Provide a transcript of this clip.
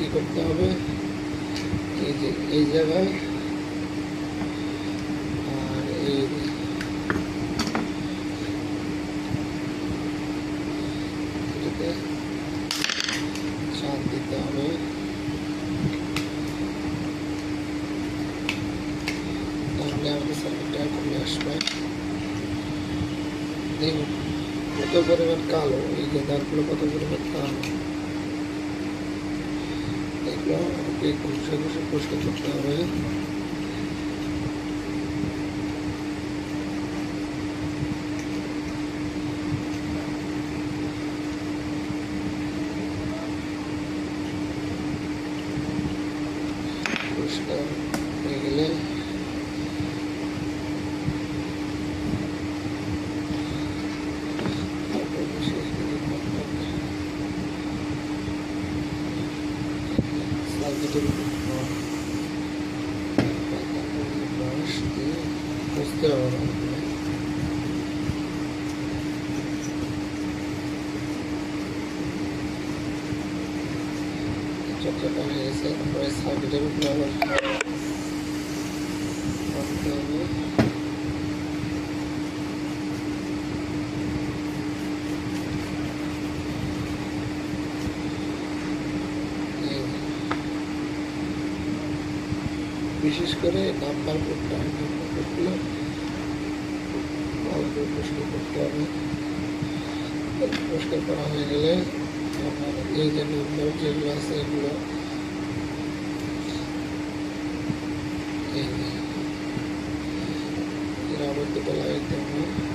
কি করতে হবে? এই যে, এই জায়গায়। আর এই দিতে হবে। তাহলে কমে আসবে। দেখুন, কত পরিমাণ কালো? এই যে দাগগুলো কত পরিমাণ কালো? लोग एक दूसरे को सब कुछ कर सकता है। বুঝতে না। চকচকা হয়ে গেছে তারপরে সার্কিটের উপরে বিশেষ করে নাম্বার কোডটা নাম্বার কোডগুলো ভালো করে পরিষ্কার করতে হবে পরিষ্কার করা হয়ে গেলে আমার এই যে নাম্বার যেগুলো আছে এগুলো এই যে এর আবার দুটো লাগাইতে হবে